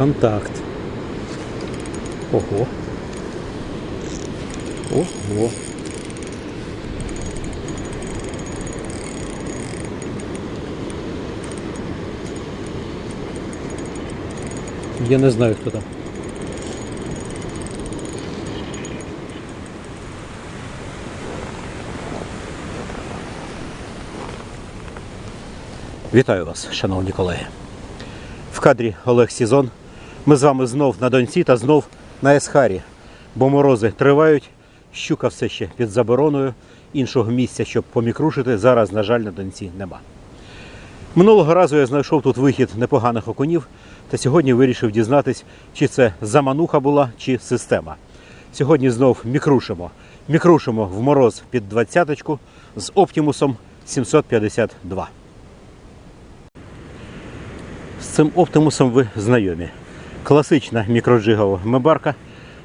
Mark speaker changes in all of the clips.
Speaker 1: Контакт. Ого. Ого. Я не знаю, хто там. Вітаю вас, шановні колеги. В кадрі Олег Сізон. Ми з вами знов на Донці та знов на Есхарі, бо морози тривають, щука все ще під забороною. Іншого місця, щоб помікрушити, зараз, на жаль, на Донці нема. Минулого разу я знайшов тут вихід непоганих окунів, та сьогодні вирішив дізнатись, чи це замануха була, чи система. Сьогодні знов мікрушимо. Мікрушимо в мороз під двадцяточку з оптимусом 752. З цим оптимусом ви знайомі. Класична мікроджигова мебарка,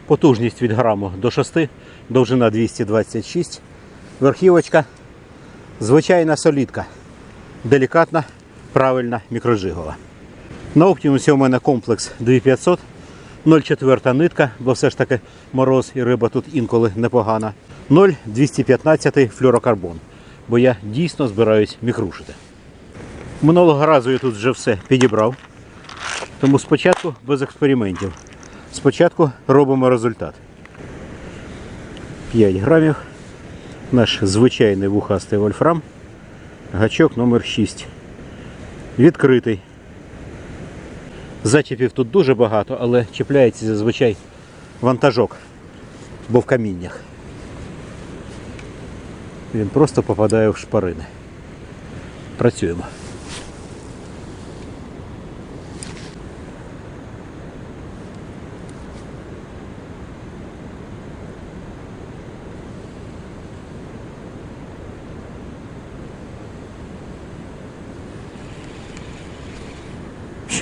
Speaker 1: потужність від граму до 6, довжина 226, верхівочка, звичайна солідка, делікатна, правильна мікроджигова. На оптимусі у мене комплекс 2500, 0,4 нитка, бо все ж таки мороз і риба тут інколи непогана. 0,215 флюрокарбон, бо я дійсно збираюсь мікрушити. Минулого разу я тут вже все підібрав. Тому спочатку без експериментів. Спочатку робимо результат. 5 грамів. Наш звичайний вухастий вольфрам. Гачок номер 6. Відкритий. Зачіпів тут дуже багато, але чіпляється зазвичай вантажок, бо в каміннях. Він просто попадає в шпарини. Працюємо.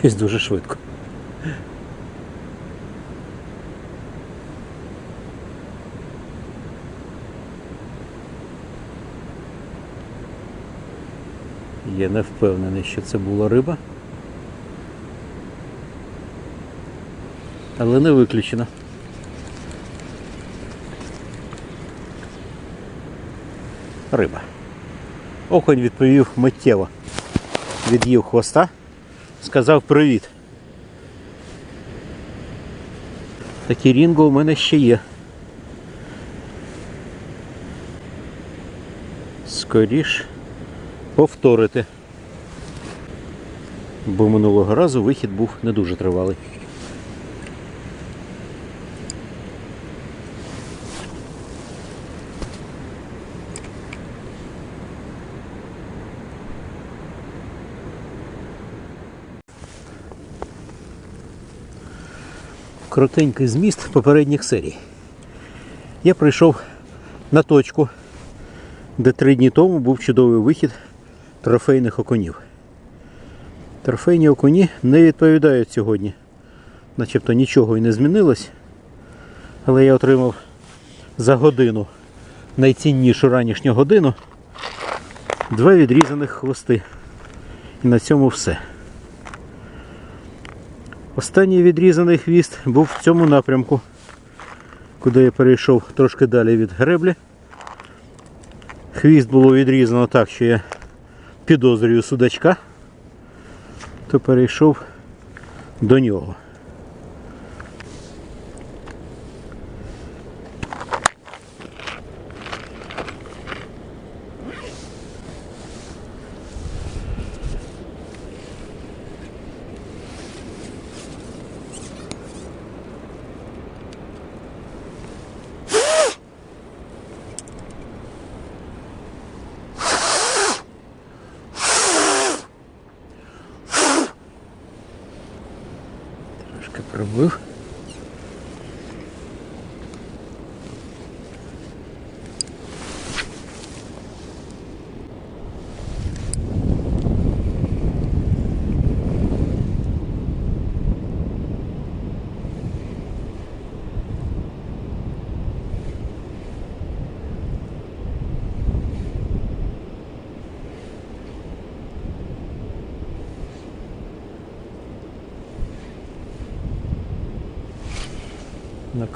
Speaker 1: Щось дуже швидко. Я не впевнений, що це була риба. Але не виключено. Риба. Окунь відповів миттєво. Від'їв хвоста сказав привіт. Такі рінго у мене ще є. Скоріш повторити. Бо минулого разу вихід був не дуже тривалий. Коротенький зміст попередніх серій. Я прийшов на точку, де три дні тому був чудовий вихід трофейних окунів. Трофейні окуні не відповідають сьогодні. Начебто нічого і не змінилось. Але я отримав за годину найціннішу ранішню годину два відрізаних хвости. І на цьому все. Останній відрізаний хвіст був в цьому напрямку, куди я перейшов трошки далі від греблі. Хвіст було відрізано так, що я підозрюю судачка, то перейшов до нього.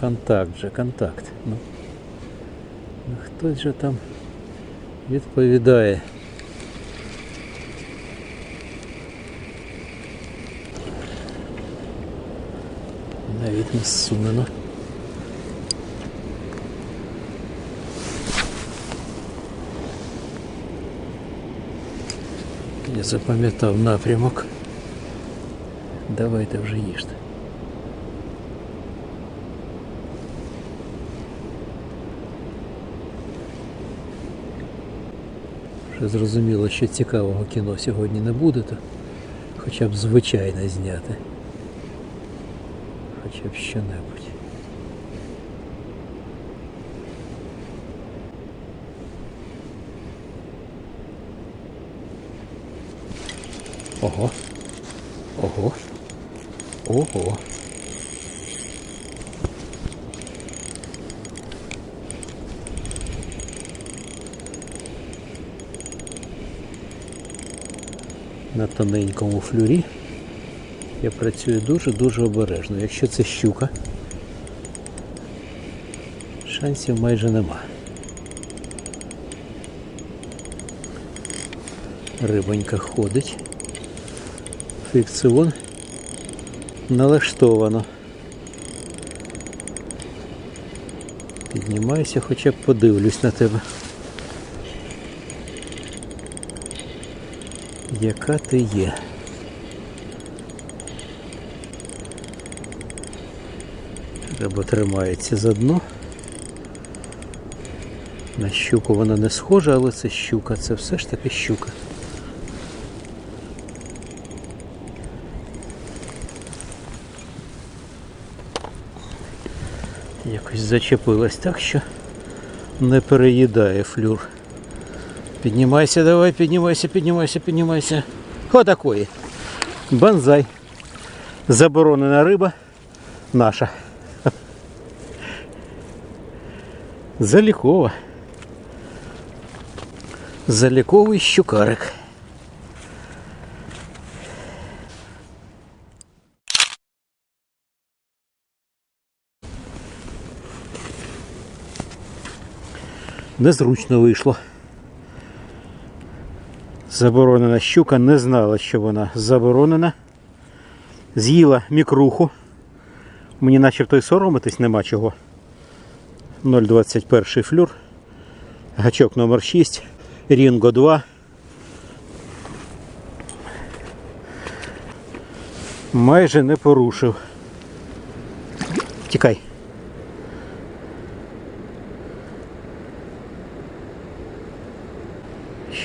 Speaker 1: контакт же, контакт. Ну, ну хтось же там відповідає. Навіть не зсунено. Я запам'ятав напрямок. Давайте вже їжте. Вже зрозуміло, що цікавого кіно сьогодні не буде, то хоча б звичайне зняти. Хоча б що-небудь. Ого. Ого. Ого. На тоненькому флюрі я працюю дуже-дуже обережно. Якщо це щука, шансів майже нема. Рибонька ходить. Фікціон налаштовано. Піднімаюся, хоча б подивлюсь на тебе. Яка ти є? Риба тримається за дно. На щуку вона не схожа, але це щука, це все ж таки щука. Якось зачепилась так, що не переїдає флюр. Піднімайся, давай, піднімайся, піднімайся, піднімайся. О такої. Банзай. Заборонена риба наша. Залікова. Заліковий щукарик. Незручно вийшло. Заборонена щука, не знала, що вона заборонена. З'їла мікруху. Мені начебто й соромитись нема чого. 0,21 флюр. Гачок номер 6. Рінго 2. Майже не порушив. Тікай.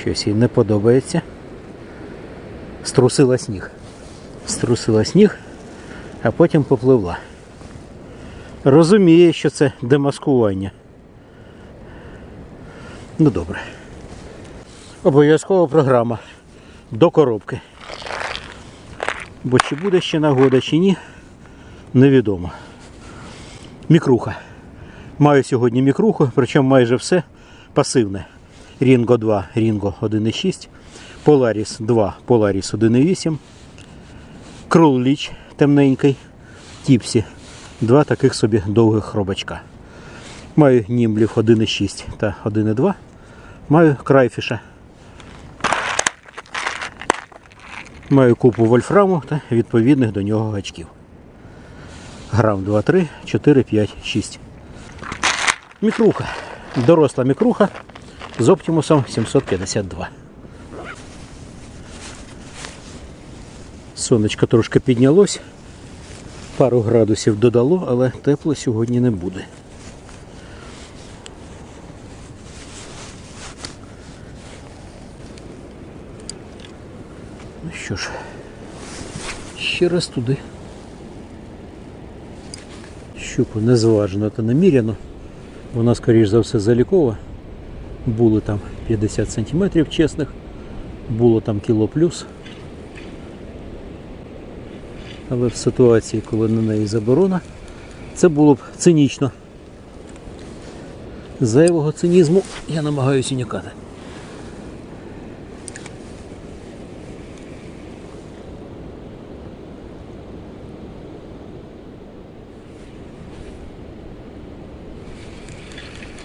Speaker 1: Щось їй не подобається. Струсила сніг. Струсила сніг, а потім попливла. Розуміє, що це демаскування. Ну добре. Обов'язкова програма до коробки. Бо чи буде ще нагода, чи ні, невідомо. Мікруха. Маю сьогодні мікруху, причому майже все пасивне. Рінго 2, Рінго 1,6, Polaris 2, Polaris 1,8, Крулліч темненький, Тіпсі. Два таких собі довгих робочка. Маю німблів 1,6 та 1,2. Маю крайфіша. Маю купу вольфраму та відповідних до нього гачків. Грам 2, 3, 4, 5, 6. Мікруха. Доросла мікруха з оптимусом 752. Сонечко трошки піднялось, пару градусів додало, але тепло сьогодні не буде. Ну що ж, ще раз туди. Щуку не зважено та наміряно. Вона, скоріш за все, залікова. Були там 50 сантиметрів чесних, було там кіло плюс. Але в ситуації, коли на неї заборона, це було б цинічно. Зайвого цинізму я намагаюся уникати.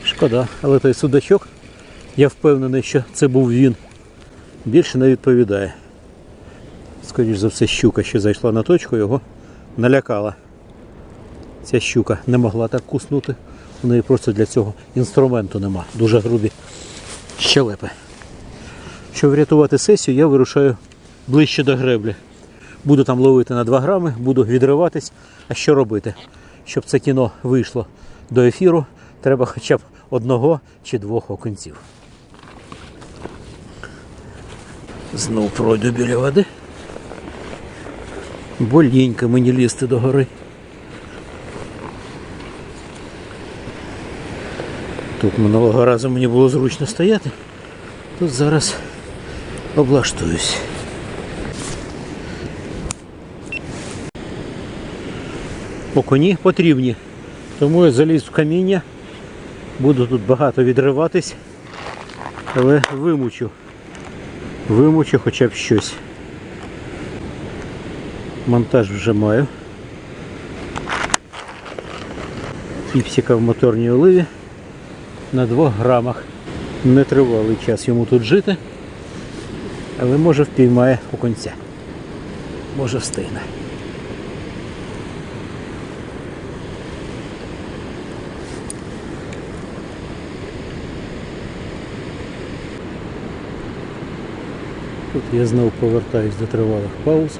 Speaker 1: Шкода, але той судачок, я впевнений, що це був він. Більше не відповідає. Скоріше за все, щука, що зайшла на точку, його налякала. Ця щука не могла так куснути. У неї просто для цього інструменту нема. Дуже грубі щелепи. Щоб врятувати сесію, я вирушаю ближче до греблі. Буду там ловити на 2 грами, буду відриватись. А що робити? Щоб це кіно вийшло до ефіру, треба хоча б одного чи двох окунців. Знов пройду біля води. Болінько мені лізти до гори. Тут минулого разу мені було зручно стояти. Тут зараз облаштуюсь. Окуні потрібні. Тому я заліз в каміння. Буду тут багато відриватись, але вимучу. Вимучу хоча б щось. Монтаж вже маю. Піпсика в моторній оливі на 2 грамах. Нетривалий час йому тут жити, але може впіймає у кінця. Може встигне. Тут я знову повертаюсь до тривалих пауз.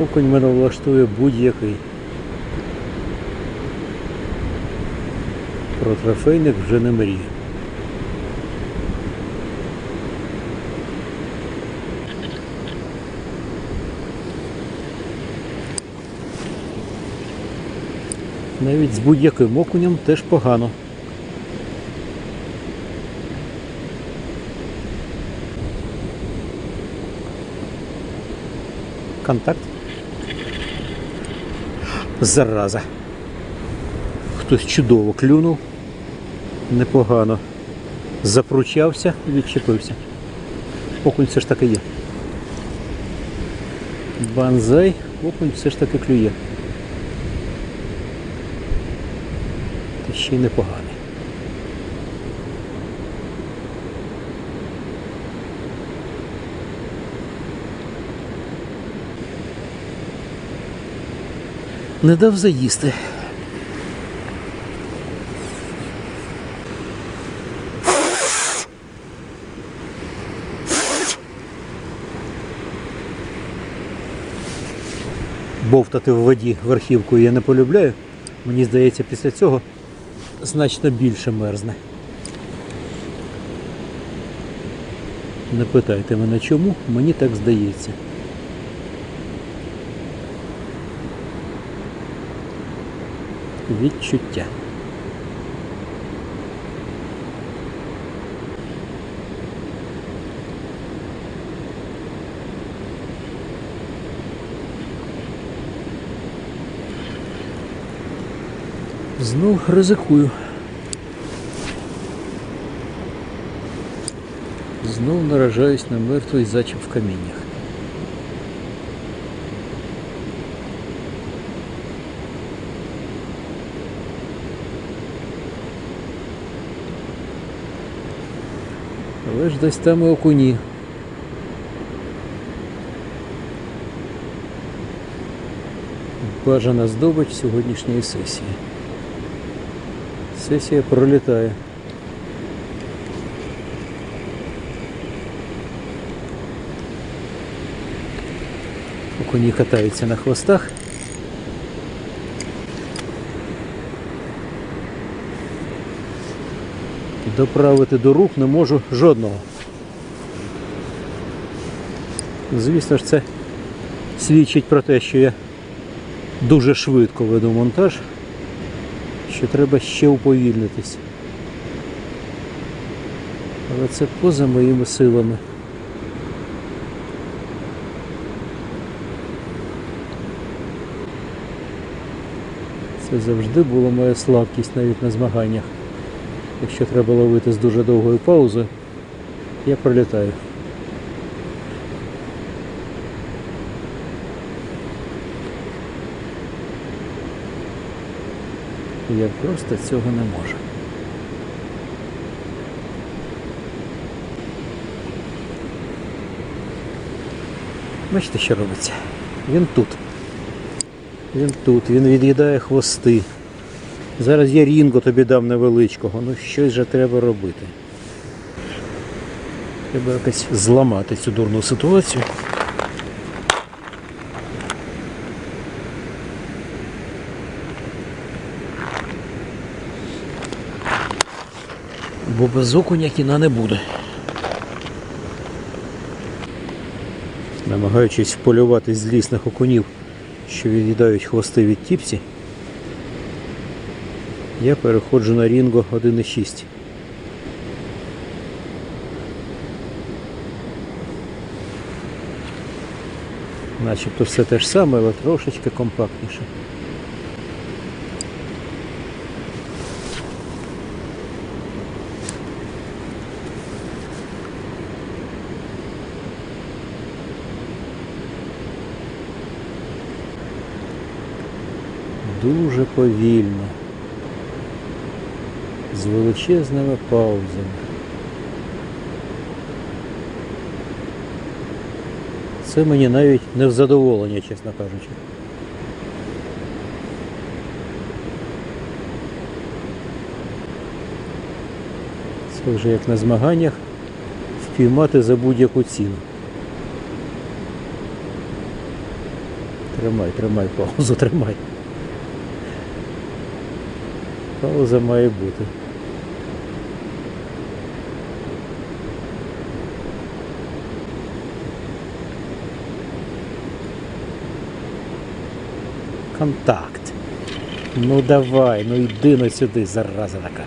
Speaker 1: Окунь мене влаштує будь-який. Про трофейник вже не мрію. Навіть з будь-яким окунем теж погано. Контакт. Зараза. Хтось чудово клюнув. Непогано. Запручався і відчепився. Окунь все ж таки є. Банзай, окунь все ж таки клює. Та ще й непоганий. Не дав заїсти. Бовтати в воді верхівкою я не полюбляю. Мені здається, після цього значно більше мерзне. Не питайте мене чому, мені так здається. Відчуття. Знов ризикую. Знов наражаюсь на мертвий зачіп в каміннях. Але ж десь там і окуні. Бажана здобич сьогоднішньої сесії. Сесія пролітає. Окуні катаються на хвостах. Доправити до рук не можу жодного. Звісно ж, це свідчить про те, що я дуже швидко веду монтаж, що треба ще уповільнитись. Але це поза моїми силами. Це завжди була моя слабкість навіть на змаганнях. Якщо треба ловити з дуже довгою паузою, я пролітаю. Я просто цього не можу. Бачите, що робиться? Він тут. Він тут, він від'їдає хвости. Зараз я рінго тобі дам невеличкого. Ну щось же треба робити. Треба якось зламати цю дурну ситуацію. Бо без окуня кіна не буде. Намагаючись полювати злісних окунів, що від'їдають хвости від тіпсі, я переходжу на Рінго 1.6. Начебто все те ж саме, але трошечки компактніше. Дуже повільно. З величезними паузами. Це мені навіть не в задоволення, чесно кажучи. Це вже як на змаганнях впіймати за будь-яку ціну. Тримай, тримай паузу, тримай. Пауза має бути. Контакт. Ну давай, ну йди на сюди, зараза така.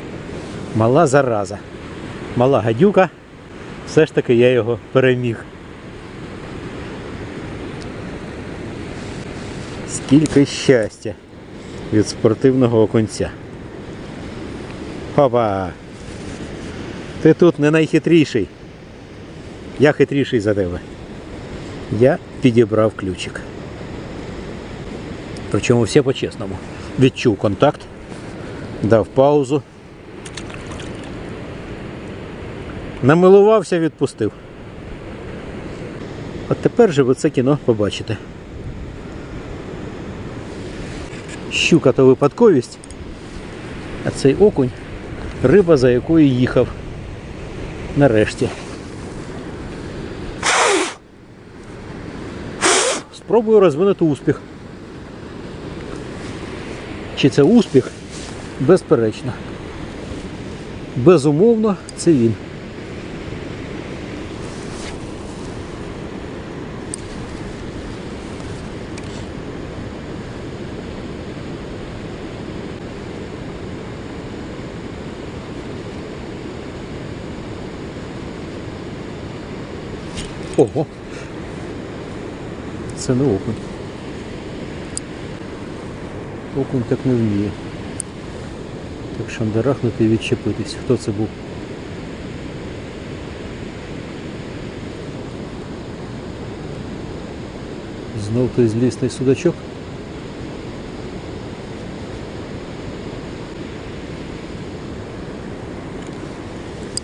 Speaker 1: Мала зараза. Мала гадюка. Все ж таки я його переміг. Скільки щастя від спортивного оконця. Хопа! Ти тут не найхитріший. Я хитріший за тебе. Я підібрав ключик. Причому все по-чесному. Відчув контакт, дав паузу. Намилувався, відпустив. От тепер же ви це кіно побачите. Щука то випадковість, а цей окунь риба, за якою їхав. Нарешті. Спробую розвинути успіх. Чи це успіх? Безперечно. Безумовно, це він. Ого. Це не окунь. Окунь так не вміє. Так шандарахнути і відчепитись. Хто це був? Знов той злісний судачок.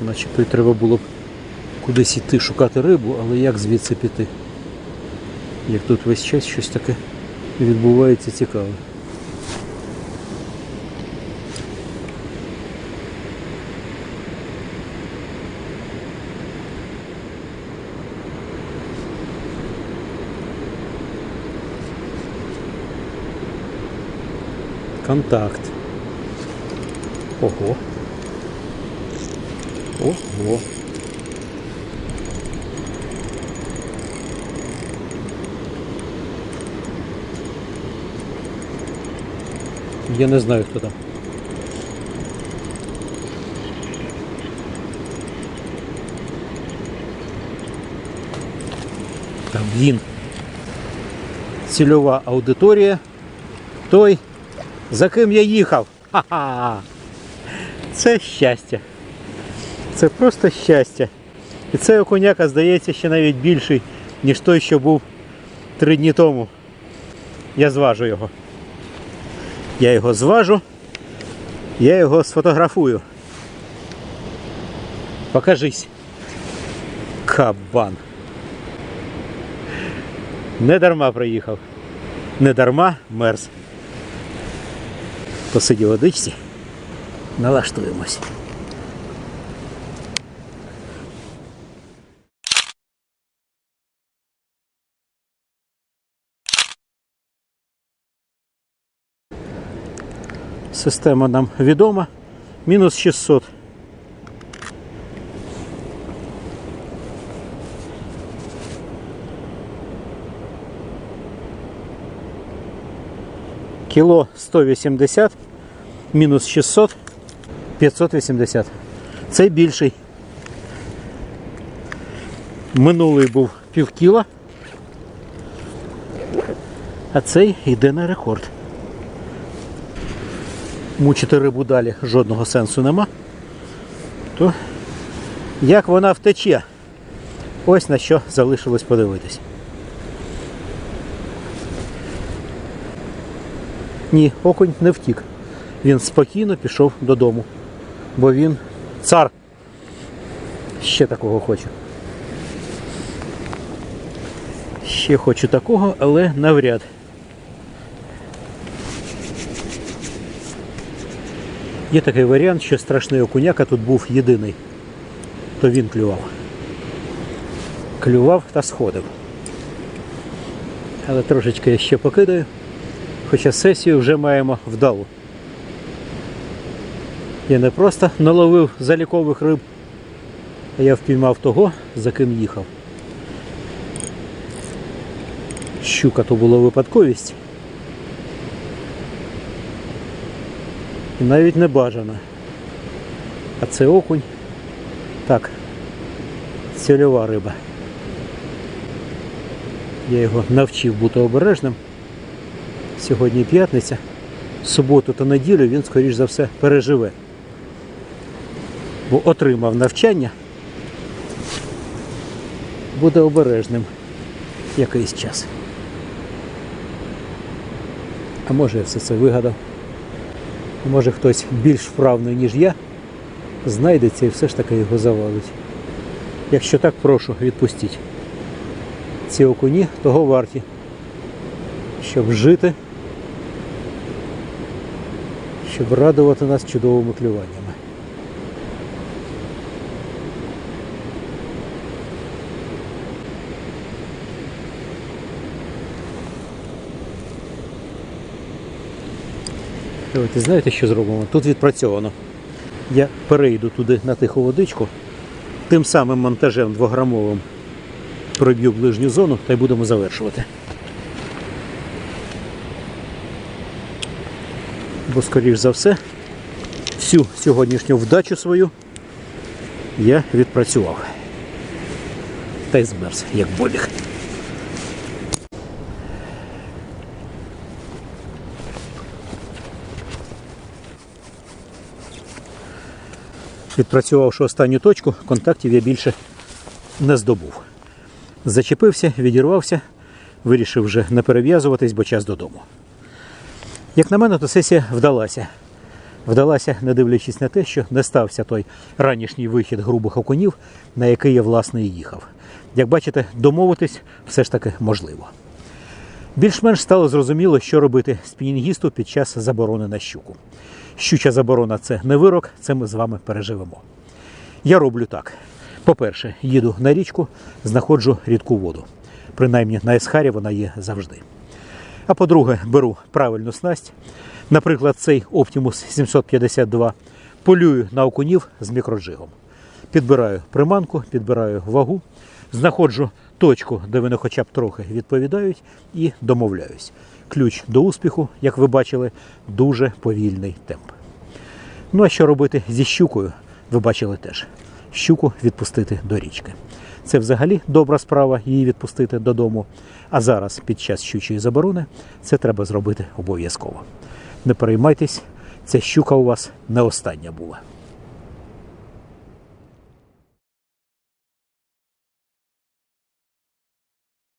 Speaker 1: Начебто й треба було б кудись іти шукати рибу, але як звідси піти? Як тут весь час щось таке відбувається цікаве. Контакт. Ого. Ого. Я не знаю, хто там. Там він. Цільова аудиторія. Той, за ким я їхав. Ха-ха! Це щастя. Це просто щастя. І цей окуняка, здається, ще навіть більший, ніж той, що був три дні тому. Я зважу його. Я його зважу Я його сфотографую. Покажись. Кабан. Не дарма приїхав. Не дарма мерз. Посиді в водичці. Налаштуємось. Система нам відома. Мінус 600. Кіло 180, мінус 600, 580. Цей більший. Минулий був пів кіла, а цей йде на рекорд. Мучити рибу далі жодного сенсу нема. То як вона втече? Ось на що залишилось подивитись. Ні, окунь не втік. Він спокійно пішов додому. Бо він цар. Ще такого хочу. Ще хочу такого, але навряд. Є такий варіант, що страшний окуняка тут був єдиний. То він клював. Клював та сходив. Але трошечки я ще покидаю. Хоча сесію вже маємо вдалу. Я не просто наловив залікових риб, а я впіймав того, за ким їхав. Щука то була випадковість. І навіть не бажана. А це окунь. Так, цільова риба. Я його навчив бути обережним. Сьогодні п'ятниця. Суботу та неділю він, скоріш за все, переживе. Бо отримав навчання. Буде обережним якийсь час. А може я все це вигадав. Може хтось більш вправний, ніж я, знайдеться і все ж таки його завалить. Якщо так, прошу, відпустіть. Ці окуні того варті, щоб жити, щоб радувати нас чудовими клюваннями. Давайте знаєте, що зробимо? Тут відпрацьовано. Я перейду туди на тиху водичку, тим самим монтажем двограмовим проб'ю ближню зону та й будемо завершувати. Бо, скоріш за все, всю сьогоднішню вдачу свою я відпрацював. Та й змерз, як бобіг. Відпрацювавши останню точку, контактів я більше не здобув. Зачепився, відірвався, вирішив вже не перев'язуватись, бо час додому. Як на мене, то сесія вдалася. Вдалася, не дивлячись на те, що не стався той ранішній вихід грубих окунів, на який я власне і їхав. Як бачите, домовитись все ж таки можливо. Більш-менш стало зрозуміло, що робити спінінгісту під час заборони на щуку. Щуча заборона це не вирок, це ми з вами переживемо. Я роблю так. По-перше, їду на річку, знаходжу рідку воду. Принаймні на Есхарі вона є завжди. А по-друге, беру правильну снасть. Наприклад, цей Optimus 752 полюю на окунів з мікроджигом. Підбираю приманку, підбираю вагу, знаходжу точку, де вони хоча б трохи відповідають, і домовляюсь. Ключ до успіху, як ви бачили, дуже повільний темп. Ну а що робити зі щукою, ви бачили теж. Щуку відпустити до річки. Це взагалі добра справа її відпустити додому. А зараз, під час щучої заборони, це треба зробити обов'язково. Не переймайтесь, ця щука у вас не остання була.